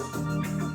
Música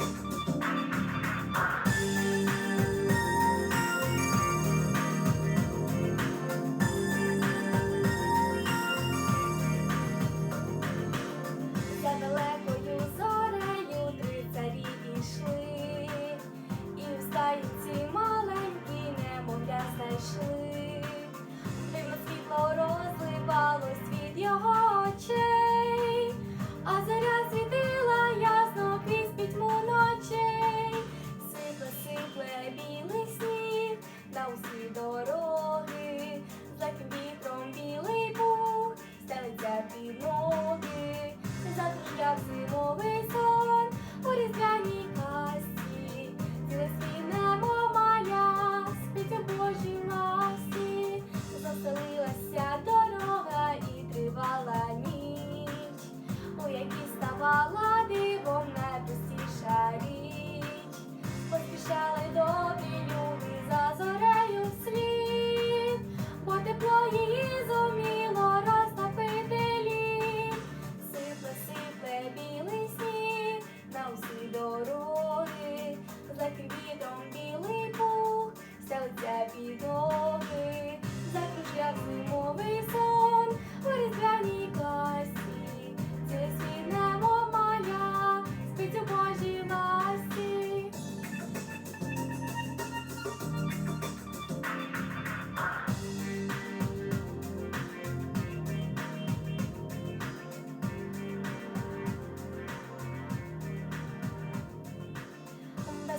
Хвала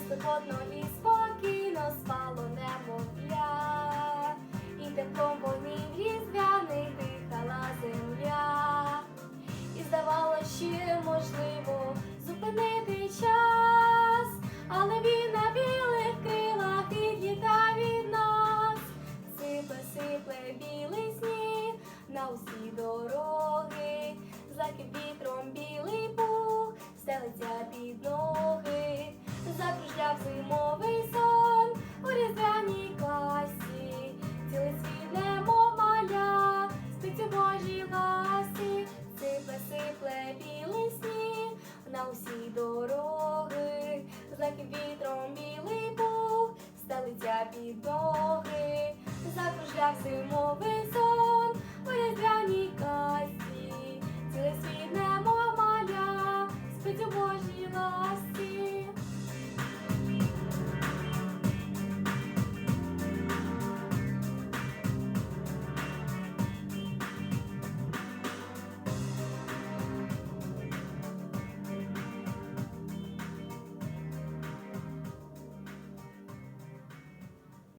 безтурботно і спокійно спало немовля, і теплом повнів різдвяний дихала земля, і здавалось, ще можливо зупинити час, але він на білих крилах і відлітав від нас, сипле, сипле білий сніг на усі дороги, закипітром білий. дорівасі, сипле, сипле білий сніг на усій дорозі.